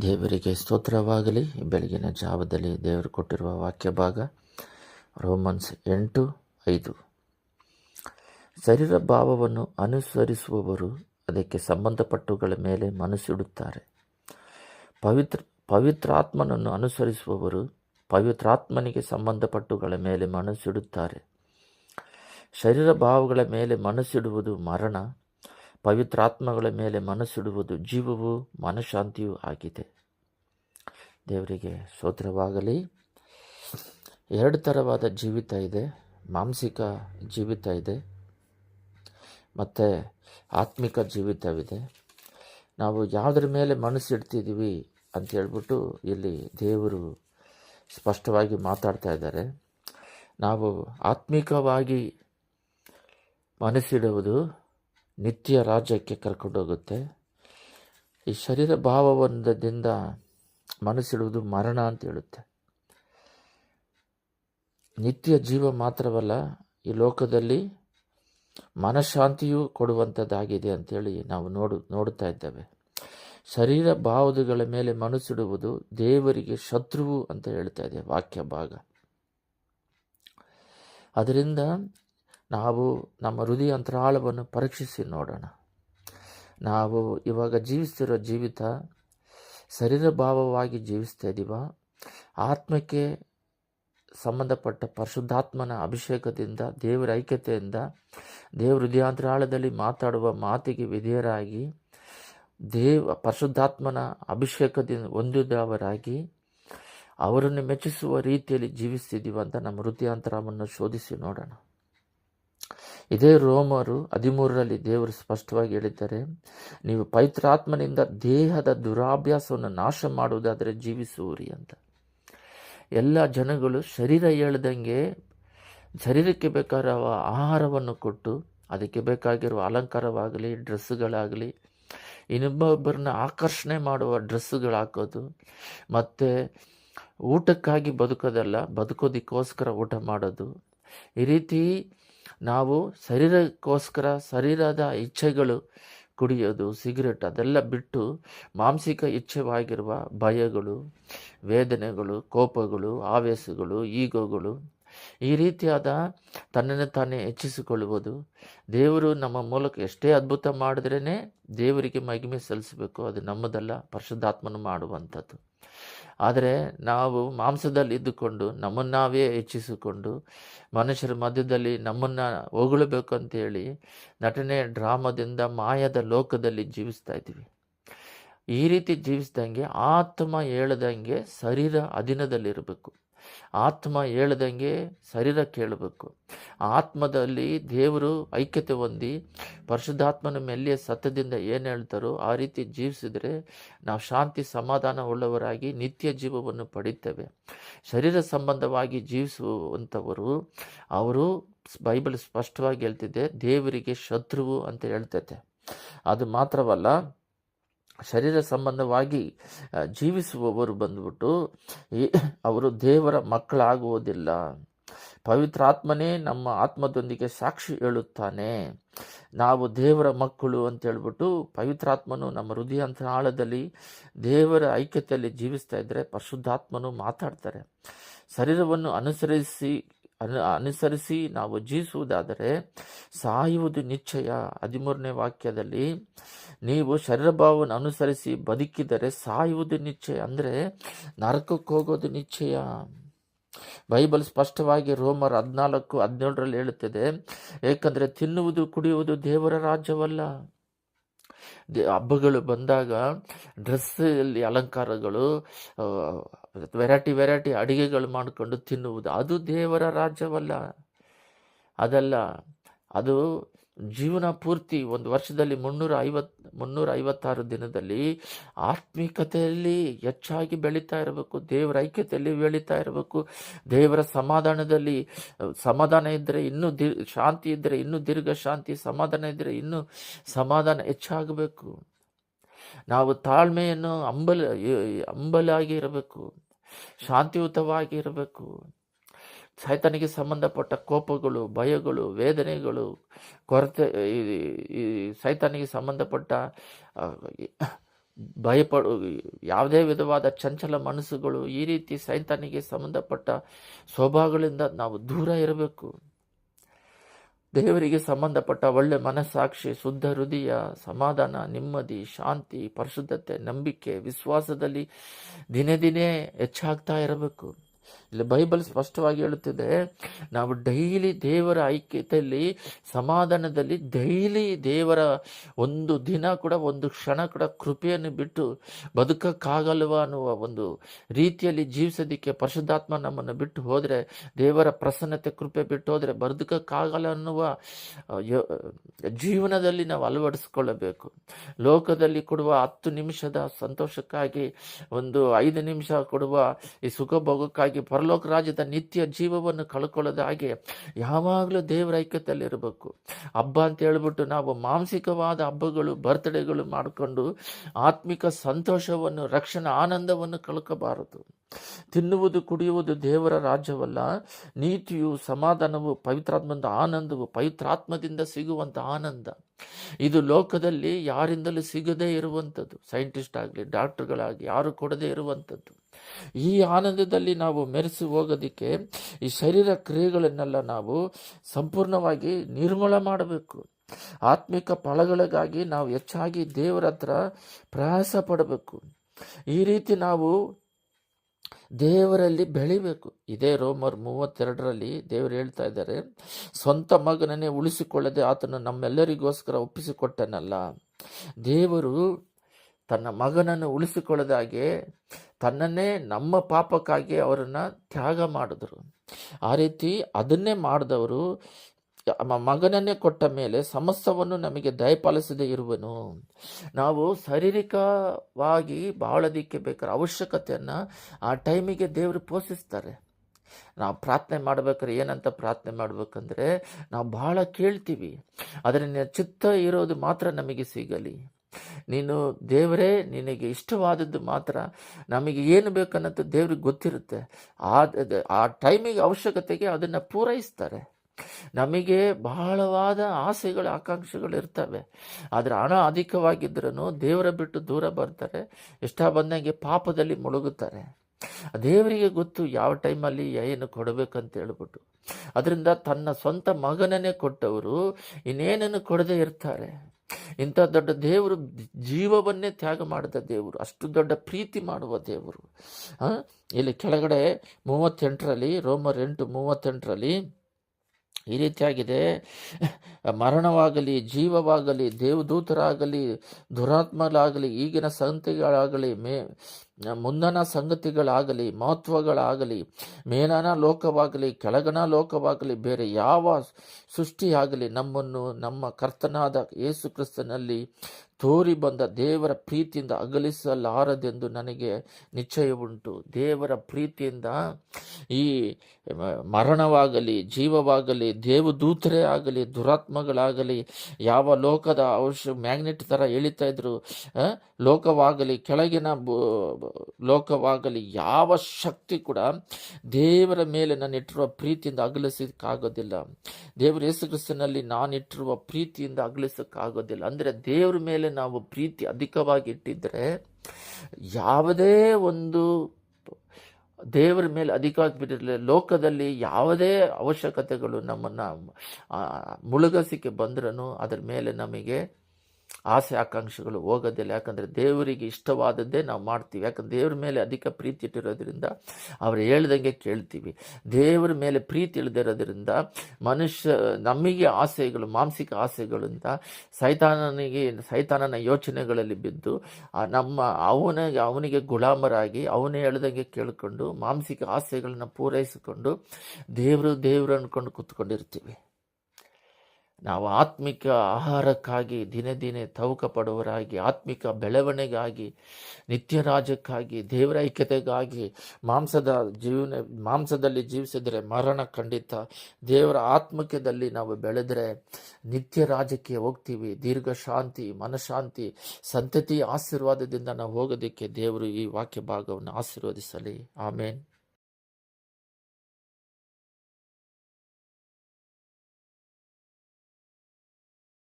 ದೇವರಿಗೆ ಸ್ತೋತ್ರವಾಗಲಿ. ಬೆಳಗಿನ ಜಾವದಲ್ಲಿ ದೇವರು ಕೊಟ್ಟಿರುವ ವಾಕ್ಯ ಭಾಗ ರೋಮನ್ಸ್ ಎಂಟು ಐದು. ಶರೀರ ಭಾವವನ್ನು ಅನುಸರಿಸುವವರು ಅದಕ್ಕೆ ಸಂಬಂಧಪಟ್ಟುಗಳ ಮೇಲೆ ಮನಸ್ಸಿಡುತ್ತಾರೆ. ಪವಿತ್ರ, ಪವಿತ್ರಾತ್ಮನನ್ನು ಅನುಸರಿಸುವವರು ಪವಿತ್ರಾತ್ಮನಿಗೆ ಸಂಬಂಧಪಟ್ಟುಗಳ ಮೇಲೆ ಮನಸ್ಸಿಡುತ್ತಾರೆ. ಶರೀರ ಭಾವಗಳ ಮೇಲೆ ಮನಸ್ಸಿಡುವುದು ಮರಣ ಪವಿತ್ರಾತ್ಮಗಳ ಮೇಲೆ ಮನಸ್ಸಿಡುವುದು ಜೀವವು ಮನಃಶಾಂತಿಯೂ ಆಗಿದೆ. ದೇವರಿಗೆ ಸ್ತೋತ್ರವಾಗಲಿ. ಎರಡು ಥರವಾದ ಜೀವಿತ ಇದೆ. ಮಾಂಸಿಕ ಜೀವಿತ ಇದೆ. ಮತ್ತು ಆತ್ಮಿಕ ಜೀವಿತವಿದೆ. ನಾವು ಯಾವುದ್ರ ಮೇಲೆ ಮನಸ್ಸಿಡ್ತಿದ್ದೀವಿ ಅಂತ ಹೇಳ್ಬಿಟ್ಟು ಇಲ್ಲಿ ದೇವರು ಸ್ಪಷ್ಟವಾಗಿ ಮಾತಾಡ್ತಾ ಇದ್ದಾರೆ. ನಾವು ಆತ್ಮಿಕವಾಗಿ ಮನಸ್ಸಿಡುವುದು ನಿತ್ಯ ರಾಜ್ಯಕ್ಕೆ ಕರ್ಕೊಂಡೋಗುತ್ತೆ. ಈ ಶರೀರ ಭಾವವೊಂದದಿಂದ ಮನಸ್ಸಿಡುವುದು ಮರಣ ಅಂತ ಹೇಳುತ್ತೆ. ನಿತ್ಯ ಜೀವ ಮಾತ್ರವಲ್ಲ, ಈ ಲೋಕದಲ್ಲಿ ಮನಃಶಾಂತಿಯೂ ಕೊಡುವಂಥದ್ದಾಗಿದೆ ಅಂತೇಳಿ ನಾವು ನೋಡು, ನೋಡುತ್ತಾ ಇದ್ದೇವೆ. ಶರೀರ ಭಾವದಗಳ ಮೇಲೆ ಮನಸ್ಸಿಡುವುದು ದೇವರಿಗೆ ಶತ್ರುವು ಅಂತ ಹೇಳ್ತಾ ಇದೆ ವಾಕ್ಯ ಭಾಗ ಅದರಿಂದ ನಾವು ನಮ್ಮ ಹೃದಯ ಅಂತರಾಳವನ್ನು ಪರೀಕ್ಷಿಸಿ ನೋಡೋಣ. ನಾವು ಇವಾಗ ಜೀವಿಸ್ತಿರೋ ಜೀವಿತ ಶರೀರ ಭಾವವಾಗಿ ಜೀವಿಸ್ತಾ ಇದ್ದೀವ ಆತ್ಮಕ್ಕೆ ಸಂಬಂಧಪಟ್ಟ ಪರಿಶುದ್ಧಾತ್ಮನ ಅಭಿಷೇಕದಿಂದ, ದೇವರ ಐಕ್ಯತೆಯಿಂದ ದೇವರ ಹೃದಯಾಂತರಾಳದಲ್ಲಿ ಮಾತಾಡುವ ಮಾತಿಗೆ ವಿಧೇಯರಾಗಿ, ದೇವ ಪರಿಶುದ್ಧಾತ್ಮನ ಅಭಿಷೇಕದಿಂದ ಹೊಂದಿದವರಾಗಿ, ಅವರನ್ನು ಮೆಚ್ಚಿಸುವ ರೀತಿಯಲ್ಲಿ ಜೀವಿಸ್ತಿದ್ದೀವಿ ಅಂತ ನಮ್ಮ ಹೃದಯಾಂತರವನ್ನು ಶೋಧಿಸಿ ನೋಡೋಣ. ಇದೇ ರೋಮರು ಹದಿಮೂರರಲ್ಲಿ ದೇವರು ಸ್ಪಷ್ಟವಾಗಿ ಹೇಳಿದ್ದಾರೆ, ನೀವು ಪವಿತ್ರಾತ್ಮನಿಂದ ದೇಹದ ದುರಾಭ್ಯಾಸವನ್ನು ನಾಶ ಮಾಡುವುದಾದರೆ ಜೀವಿಸುವರಿ ಅಂತ. ಎಲ್ಲ ಜನಗಳು ಶರೀರ ಹೇಳ್ದಂಗೆ ಶರೀರಕ್ಕೆ ಬೇಕಾದ ಆಹಾರವನ್ನು ಕೊಟ್ಟು ಅದಕ್ಕೆ ಬೇಕಾಗಿರುವ ಅಲಂಕಾರವಾಗಲಿ, ಡ್ರೆಸ್ಸುಗಳಾಗಲಿ, ಇನ್ನೊಬ್ಬೊಬ್ಬರನ್ನ ಆಕರ್ಷಣೆ ಮಾಡುವ ಡ್ರೆಸ್ಸುಗಳು ಹಾಕೋದು ಮತ್ತು ಊಟಕ್ಕಾಗಿ ಬದುಕೋದಲ್ಲ, ಬದುಕೋದಕ್ಕೋಸ್ಕರ ಊಟ ಮಾಡೋದು. ಈ ರೀತಿ ನಾವು ಶರೀರಕ್ಕೋಸ್ಕರ ಶರೀರದ ಇಚ್ಛೆಗಳು ಕುಡಿಯೋದು, ಸಿಗರೆಟ್ ಅದೆಲ್ಲ ಬಿಟ್ಟು ಮಾನಸಿಕ ಇಚ್ಛೆವಾಗಿರುವ ಭಯಗಳು, ವೇದನೆಗಳು, ಕೋಪಗಳು, ಆವೇಶಗಳು, ಈಗೋಗಳು ಈ ರೀತಿಯಾದ ತನ್ನನ್ನು ತಾನೇ ಹೆಚ್ಚಿಸಿಕೊಳ್ಳುವುದು. ದೇವರು ನಮ್ಮ ಮೂಲಕ ಎಷ್ಟೇ ಅದ್ಭುತ ಮಾಡಿದ್ರೇ ದೇವರಿಗೆ ಮಹಿಮೆ ಸಲ್ಲಿಸಬೇಕು. ಅದು ನಮ್ಮದಲ್ಲ, ಪರಿಶುದ್ಧಾತ್ಮನು ಮಾಡುವಂಥದ್ದು. ಆದರೆ ನಾವು ಮಾಂಸದಲ್ಲಿ ಇದ್ದುಕೊಂಡು ನಮ್ಮನ್ನು ನಾವೇ ಹೆಚ್ಚಿಸಿಕೊಂಡು ಮನುಷ್ಯರ ಮಧ್ಯದಲ್ಲಿ ನಮ್ಮನ್ನು ಹೊಗಳಬೇಕು ಅಂತೇಳಿ ನಟನೆ ಡ್ರಾಮಾದಿಂದ ಮಾಯದ ಲೋಕದಲ್ಲಿ ಜೀವಿಸ್ತಾ ಇದ್ದೀವಿ. ಈ ರೀತಿ ಜೀವಿಸ್ದಂಗೆ ಆತ್ಮ ಹೇಳ್ದಂಗೆ ಶರೀರ ಅಧೀನದಲ್ಲಿರಬೇಕು. ಆತ್ಮ ಹೇಳ್ದಂಗೆ ಶರೀರ ಕೇಳಬೇಕು. ಆತ್ಮದಲ್ಲಿ ದೇವರು ಐಕ್ಯತೆ ಹೊಂದಿ ಪರಿಶುದ್ಧಾತ್ಮನ ಮೇಲೆ ಸತ್ಯದಿಂದ ಏನು ಹೇಳ್ತಾರೋ ಆ ರೀತಿ ಜೀವಿಸಿದರೆ ನಾವು ಶಾಂತಿ ಸಮಾಧಾನ ಉಳ್ಳವರಾಗಿ ನಿತ್ಯ ಜೀವವನ್ನು ಪಡಿತೇವೆ. ಶರೀರ ಸಂಬಂಧವಾಗಿ ಜೀವಿಸುವಂಥವರು, ಅವರು ಬೈಬಲ್ ಸ್ಪಷ್ಟವಾಗಿ ಹೇಳ್ತಿದ್ದೆ ದೇವರಿಗೆ ಶತ್ರುವು ಅಂತ ಹೇಳ್ತೈತೆ. ಅದು ಮಾತ್ರವಲ್ಲ ಶರೀರ ಸಂಬಂಧವಾಗಿ ಜೀವಿಸುವವರು ಬಂದ್ಬಿಟ್ಟು ಅವರು ದೇವರ ಮಕ್ಕಳಾಗುವುದಿಲ್ಲ. ಪವಿತ್ರಾತ್ಮನೇ ನಮ್ಮ ಆತ್ಮದೊಂದಿಗೆ ಸಾಕ್ಷಿ ಹೇಳುತ್ತಾನೆ. ನಾವು ದೇವರ ಮಕ್ಕಳು ಅಂತ ಹೇಳ್ಬಿಟ್ಟು ಪವಿತ್ರಾತ್ಮನು ನಮ್ಮ ಹೃದಯಾಂತರಾಳದಲ್ಲಿ ದೇವರ ಐಕ್ಯತೆಯಲ್ಲಿ ಜೀವಿಸ್ತಾ ಇದ್ದರೆ ಪರಿಶುದ್ಧಾತ್ಮನು ಮಾತಾಡ್ತಾರೆ. ಶರೀರವನ್ನು ಅನುಸರಿಸಿ ಅನು, ಅನುಸರಿಸಿ ನಾವು ಜೀವಿಸುವುದಾದರೆ ಸಾಯುವುದು ನಿಶ್ಚಯ. ಹದಿಮೂರನೇ ವಾಕ್ಯದಲ್ಲಿ ನೀವು ಶರೀರಭಾವವನ್ನು ಅನುಸರಿಸಿ ಬದುಕಿದರೆ ಸಾಯುವುದು ನಿಶ್ಚಯ. ಅಂದರೆ ನರಕಕ್ಕೆ ಹೋಗೋದು ನಿಶ್ಚಯ. ಬೈಬಲ್ ಸ್ಪಷ್ಟವಾಗಿ ರೋಮರ್ ಹದಿನಾಲ್ಕು ಹದಿನೇಳರಲ್ಲಿ ಹೇಳುತ್ತದೆ, ಏಕೆಂದರೆ ತಿನ್ನುವುದು ಕುಡಿಯುವುದು ದೇವರ ರಾಜ್ಯವಲ್ಲ. ಹಬ್ಬಗಳು ಬಂದಾಗ ಡ್ರೆಸ್ಸಲ್ಲಿ ಅಲಂಕಾರಗಳು ವೆರೈಟಿ ವೆರೈಟಿ ಅಡಿಗೆಗಳು ಮಾಡಿಕೊಂಡು ತಿನ್ನುವುದು. ಅದು ದೇವರ ರಾಜ್ಯವಲ್ಲ. ಅದಲ್ಲ. ಅದು ಜೀವನ ಪೂರ್ತಿ ಒಂದು ವರ್ಷದಲ್ಲಿ ಮುನ್ನೂರ ಐವತ್, ಮುನ್ನೂರ ಐವತ್ತಾರು ದಿನದಲ್ಲಿ ಆತ್ಮಿಕತೆಯಲ್ಲಿ ಹೆಚ್ಚಾಗಿ ಬೆಳೀತಾ ಇರಬೇಕು, ದೇವರ ಐಕ್ಯತೆಯಲ್ಲಿ ಬೆಳೀತಾ ಇರಬೇಕು. ದೇವರ ಸಮಾಧಾನದಲ್ಲಿ, ಸಮಾಧಾನ ಇದ್ದರೆ ಇನ್ನೂ ಶಾಂತಿ ಇದ್ದರೆ ಇನ್ನೂ ದೀರ್ಘ ಶಾಂತಿ, ಸಮಾಧಾನ ಇದ್ದರೆ ಇನ್ನೂ ಸಮಾಧಾನ ಹೆಚ್ಚಾಗಬೇಕು. ನಾವು ತಾಳ್ಮೆಯನ್ನು ಅಂಬಲ, ಅಂಬಲಾಗಿ ಇರಬೇಕು, ಶಾಂತಿಯುತವಾಗಿ ಇರಬೇಕು. ಸೈತಾನಿಗೆ ಸಂಬಂಧಪಟ್ಟ ಕೋಪಗಳು, ಭಯಗಳು, ವೇದನೆಗಳು, ಕೊರತೆ, ಈ ಸೈತಾನಿಗೆ ಸಂಬಂಧಪಟ್ಟ ಭಯಪಡು, ಯಾವುದೇ ವಿಧವಾದ ಚಂಚಲ ಮನಸ್ಸುಗಳು ಈ ರೀತಿ ಸೈತಾನಿಗೆ ಸಂಬಂಧಪಟ್ಟ ಸ್ವಭಾವಗಳಿಂದ ನಾವು ದೂರ ಇರಬೇಕು. ದೇವರಿಗೆ ಸಂಬಂಧಪಟ್ಟ ಒಳ್ಳೆ ಮನಸ್ಸಾಕ್ಷಿ, ಶುದ್ಧ ಹೃದಯ, ಸಮಾಧಾನ, ನೆಮ್ಮದಿ, ಶಾಂತಿ, ಪರಿಶುದ್ಧತೆ, ನಂಬಿಕೆ, ವಿಶ್ವಾಸದಲ್ಲಿ ದಿನೇ ದಿನೇ ಹೆಚ್ಚಾಗ್ತಾ ಇರಬೇಕು. ಇಲ್ಲಿ ಬೈಬಲ್ ಸ್ಪಷ್ಟವಾಗಿ ಹೇಳುತ್ತಿದೆ, ನಾವು ಡೈಲಿ ದೇವರ ಐಕ್ಯತೆಯಲ್ಲಿ, ಸಮಾಧಾನದಲ್ಲಿ ಡೈಲಿ ದೇವರ ಒಂದು ದಿನ ಕೂಡ, ಒಂದು ಕ್ಷಣ ಕೂಡ ಕೃಪೆಯನ್ನು ಬಿಟ್ಟು ಬದುಕಕ್ಕಾಗಲ್ವ ಅನ್ನುವ ಒಂದು ರೀತಿಯಲ್ಲಿ ಜೀವಿಸೋದಕ್ಕೆ ಪರಿಶುದ್ಧಾತ್ಮ ನಮ್ಮನ್ನು ಬಿಟ್ಟು ಹೋದರೆ, ದೇವರ ಪ್ರಸನ್ನತೆ, ಕೃಪೆ ಬಿಟ್ಟು ಹೋದರೆ ಬದುಕಕ್ಕಾಗಲ್ಲ ಅನ್ನುವ ಜೀವನದಲ್ಲಿ ನಾವು ಅಳವಡಿಸ್ಕೊಳ್ಳಬೇಕು. ಲೋಕದಲ್ಲಿ ಕೊಡುವ ಹತ್ತು ನಿಮಿಷದ ಸಂತೋಷಕ್ಕಾಗಿ, ಒಂದು ಐದು ನಿಮಿಷ ಕೊಡುವ ಈ ಸುಖ ಭೋಗಕ್ಕಾಗಿ ಪರಲೋಕ ರಾಜ್ಯದ ನಿತ್ಯ ಜೀವವನ್ನು ಕಳ್ಕೊಳ್ಳೋದ ಹಾಗೆ ಯಾವಾಗಲೂ ದೇವರ ಐಕ್ಯತೆಯಲ್ಲಿ ಇರಬೇಕು. ಹಬ್ಬ ಅಂತ ಹೇಳ್ಬಿಟ್ಟು ನಾವು ಮಾನಸಿಕವಾದ ಹಬ್ಬಗಳು ಬರ್ತ್ಡೇಗಳು ಮಾಡಿಕೊಂಡು ಆತ್ಮಿಕ ಸಂತೋಷವನ್ನು, ರಕ್ಷಣಾ ಆನಂದವನ್ನು ಕಳ್ಕೋಬಾರದು. ತಿನ್ನುವುದು, ಕುಡಿಯುವುದು ದೇವರ ರಾಜ್ಯವಲ್ಲ. ನೀತಿಯು, ಸಮಾಧಾನವು, ಪವಿತ್ರಾತ್ಮದ ಆನಂದವು, ಪವಿತ್ರಾತ್ಮದಿಂದ ಸಿಗುವಂಥ ಆನಂದ. ಇದು ಲೋಕದಲ್ಲಿ ಯಾರಿಂದಲೂ ಸಿಗದೇ ಇರುವಂಥದ್ದು. ಸೈಂಟಿಸ್ಟ್ ಆಗಲಿ ಡಾಕ್ಟರ್ಗಳಾಗಿ ಯಾರು ಕೊಡದೇ ಇರುವಂಥದ್ದು. ಈ ಆನಂದದಲ್ಲಿ ನಾವು ಮೆರೆಸಿ ಹೋಗೋದಕ್ಕೆ ಈ ಶರೀರ ಕ್ರಿಯೆಗಳನ್ನೆಲ್ಲ ನಾವು ಸಂಪೂರ್ಣವಾಗಿ ನಿರ್ಮಲ ಮಾಡಬೇಕು. ಆತ್ಮಿಕ ಫಲಗಳಿಗಾಗಿ ನಾವು ಹೆಚ್ಚಾಗಿ ದೇವರ ಹತ್ರ ಪ್ರಯಾಸ ಪಡಬೇಕು. ಈ ರೀತಿ ನಾವು ದೇವರಲ್ಲಿ ಬೆಳಿಬೇಕು. ಇದೇ ರೋಮರ್ ಮೂವತ್ತೆರಡರಲ್ಲಿ ದೇವರು ಹೇಳ್ತಾ ಇದ್ದಾರೆ, ಸ್ವಂತ ಮಗನನ್ನೇ ಉಳಿಸಿಕೊಳ್ಳದೆ ಆತನು ನಮ್ಮೆಲ್ಲರಿಗೋಸ್ಕರ ಒಪ್ಪಿಸಿಕೊಟ್ಟನಲ್ಲ. ದೇವರು ತನ್ನ ಮಗನನ್ನು ಉಳಿಸಿಕೊಳ್ಳದಾಗೆ ತನ್ನನ್ನೇ ನಮ್ಮ ಪಾಪಕ್ಕಾಗಿ ಅವರನ್ನು ತ್ಯಾಗ ಮಾಡಿದ್ರು. ಆ ರೀತಿ ಅದನ್ನೇ ಮಾಡಿದವರು ಮಗನನ್ನೇ ಕೊಟ್ಟ ಮೇಲೆ ಸಮಸ್ತವನ್ನು ನಮಗೆ ದಯಪಾಲಿಸದೇ ಇರುವನು. ನಾವು ಶಾರೀರಿಕವಾಗಿ ಬಾಳೋದಿಕ್ಕೆ ಬೇಕಾದ ಅವಶ್ಯಕತೆಯನ್ನು ಆ ಟೈಮಿಗೆ ದೇವರು ಪೋಷಿಸ್ತಾರೆ. ನಾವು ಪ್ರಾರ್ಥನೆ ಮಾಡ್ಬೇಕಾದ್ರೆ ಏನಂತ ಪ್ರಾರ್ಥನೆ ಮಾಡ್ಬೇಕಂದ್ರೆ ನಾವು ಬಹಳ ಕೇಳ್ತೀವಿ. ನಿನ್ನ ಚಿತ್ತ ಇರೋದು ಮಾತ್ರ ನಮಗೆ ಸಿಗಲಿ. ನೀನು ದೇವರೇ, ನಿನಗೆ ಇಷ್ಟವಾದದ್ದು ಮಾತ್ರ ನಮಗೆ ಏನು ಬೇಕನ್ನೋದು ದೇವ್ರಿಗೆ ಗೊತ್ತಿರುತ್ತೆ. ಆ ಆ ಟೈಮಿಗೆ ಅವಶ್ಯಕತೆಗೆ ಅದನ್ನು ಪೂರೈಸ್ತಾರೆ. ನಮಗೆ ಬಹಳವಾದ ಆಸೆಗಳು, ಆಕಾಂಕ್ಷೆಗಳು ಇರ್ತವೆ. ಆದರೆ ಹಣ ಅಧಿಕವಾಗಿದ್ರೂ ದೇವರ ಬಿಟ್ಟು ದೂರ ಬರ್ತಾರೆ, ಇಷ್ಟ ಬಂದಂಗೆ ಪಾಪದಲ್ಲಿ ಮುಳುಗುತ್ತಾರೆ. ದೇವರಿಗೆ ಗೊತ್ತು ಯಾವ ಟೈಮಲ್ಲಿ ಏನು ಕೊಡಬೇಕಂತ ಹೇಳ್ಬಿಟ್ಟು. ಅದರಿಂದ ತನ್ನ ಸ್ವಂತ ಮಗನನ್ನೇ ಕೊಟ್ಟವರು ಇನ್ನೇನನ್ನು ಕೊಡದೇ ಇರ್ತಾರೆ. ಇಂಥ ದೊಡ್ಡ ದೇವರು ಜೀವವನ್ನೇ ತ್ಯಾಗ ಮಾಡಿದ ದೇವರು, ಅಷ್ಟು ದೊಡ್ಡ ಪ್ರೀತಿ ಮಾಡುವ ದೇವರು. ಇಲ್ಲಿ ಕೆಳಗಡೆ ಮೂವತ್ತೆಂಟರಲ್ಲಿ, ರೋಮರ್ ಎಂಟು ಮೂವತ್ತೆಂಟರಲ್ಲಿ ಈ ರೀತಿಯಾಗಿದೆ. ಮರಣವಾಗಲಿ, ಜೀವವಾಗಲಿ, ದೇವದೂತರಾಗಲಿ, ದುರಾತ್ಮಲಾಗಲಿ, ಈಗಿನ ಸಂತೆಗಳಾಗಲಿ, ಮೇ ಮುಂದನ ಸಂಗತಿಗಳಾಗಲಿ, ಮಹತ್ವಗಳಾಗಲಿ ಮೇಲನ ಲೋಕವಾಗಲಿ ಕೆಳಗನ ಲೋಕವಾಗಲಿ, ಬೇರೆ ಯಾವ ಸೃಷ್ಟಿಯಾಗಲಿ, ನಮ್ಮನ್ನು, ನಮ್ಮ ಕರ್ತನಾದ ಯೇಸು ಕ್ರಿಸ್ತನಲ್ಲಿ ತೋರಿ ಬಂದ ದೇವರ ಪ್ರೀತಿಯಿಂದ ಅಗಲಿಸಲಾರದೆಂದು ನನಗೆ ನಿಶ್ಚಯವುಂಟು. ದೇವರ ಪ್ರೀತಿಯಿಂದ ಈ ಮರಣವಾಗಲಿ, ಜೀವವಾಗಲಿ, ದೇವದೂತರೇ ಆಗಲಿ, ದುರಾತ್ಮಗಳಾಗಲಿ, ಯಾವ ಲೋಕದ ಅವಶ್ಯ ಮ್ಯಾಗ್ನೆಟ್ ಥರ ಎಳಿತಾ ಇದ್ರು ಲೋಕವಾಗಲಿ, ಕೆಳಗಿನ ಲೋಕವಾಗಲಿ, ಯಾವ ಶಕ್ತಿ ಕೂಡ ದೇವರ ಮೇಲೆ ನಾನಿಟ್ಟಿರುವ ಪ್ರೀತಿಯಿಂದ ಅಗಲಿಸಕ್ಕಾಗೋದಿಲ್ಲ. ದೇವರ ಯೇಸು ಕ್ರಿಸ್ತನಲ್ಲಿ ನಾನಿಟ್ಟಿರುವ ಪ್ರೀತಿಯಿಂದ ಅಗಲಿಸಕ್ಕಾಗೋದಿಲ್ಲ. ಅಂದರೆ ದೇವರ ಮೇಲೆ ನಾವು ಪ್ರೀತಿ ಅಧಿಕವಾಗಿ ಇಟ್ಟಿದ್ದರೆ ಯಾವುದೇ ಒಂದು ದೇವರ ಮೇಲೆ ಅಧಿಕವಾಗಿ ಬಿಟ್ಟಿರಲಿಲ್ಲ ಲೋಕದಲ್ಲಿ ಯಾವುದೇ ಅವಶ್ಯಕತೆಗಳು ನಮ್ಮನ್ನು ಮುಳುಗಸಿಕೆ ಬಂದ್ರೂ ಅದರ ಮೇಲೆ ನಮಗೆ ಆಸೆ ಆಕಾಂಕ್ಷೆಗಳು ಹೋಗೋದಿಲ್ಲ. ಯಾಕಂದರೆ ದೇವರಿಗೆ ಇಷ್ಟವಾದದ್ದೇ ನಾವು ಮಾಡ್ತೀವಿ. ಯಾಕಂದ್ರೆ ದೇವ್ರ ಮೇಲೆ ಅಧಿಕ ಪ್ರೀತಿ ಇಟ್ಟಿರೋದ್ರಿಂದ ಅವ್ರು ಹೇಳ್ದಂಗೆ ಕೇಳ್ತೀವಿ. ದೇವರ ಮೇಲೆ ಪ್ರೀತಿ ಇಳ್ದಿರೋದ್ರಿಂದ ಮನುಷ್ಯ, ನಮಗೆ ಆಸೆಗಳು ಮಾನಸಿಕ ಆಸೆಗಳಿಂದ ಸೈತಾನನಿಗೆ, ಸೈತಾನನ ಯೋಚನೆಗಳಲ್ಲಿ ಬಿದ್ದು ನಮ್ಮ ಅವನಿಗೆ ಅವನಿಗೆ ಗುಲಾಮರಾಗಿ, ಅವನೇ ಹೇಳ್ದಂಗೆ ಕೇಳಿಕೊಂಡು ಮಾನಸಿಕ ಆಸೆಗಳನ್ನ ಪೂರೈಸಿಕೊಂಡು ದೇವರು ದೇವರು ಅಂದ್ಕೊಂಡು ಕೂತ್ಕೊಂಡಿರ್ತೀವಿ. ನಾವು ಆತ್ಮಿಕ ಆಹಾರಕ್ಕಾಗಿ ದಿನೇ ದಿನೇ ತವಕ ಪಡುವರಾಗಿ ಆತ್ಮಿಕ ಬೆಳವಣಿಗೆಗಾಗಿ ನಿತ್ಯ ರಾಜ್ಯಕ್ಕಾಗಿ ದೇವರ ಐಕ್ಯತೆಗಾಗಿ ಮಾಂಸದ ಜೀವನ, ಮಾಂಸದಲ್ಲಿ ಜೀವಿಸಿದರೆ ಮರಣ ಖಂಡಿತ. ದೇವರ ಆತ್ಮಕ್ಯದಲ್ಲಿ ನಾವು ಬೆಳೆದರೆ ನಿತ್ಯ ರಾಜ್ಯಕ್ಕೆ ಹೋಗ್ತೀವಿ. ದೀರ್ಘ ಶಾಂತಿ, ಮನಶಾಂತಿ, ಸಂತತಿ ಆಶೀರ್ವಾದದಿಂದ ನಾವು ಹೋಗೋದಕ್ಕೆ ದೇವರು ಈ ವಾಕ್ಯ ಭಾಗವನ್ನು ಆಶೀರ್ವದಿಸಲಿ. ಆಮೇನ್.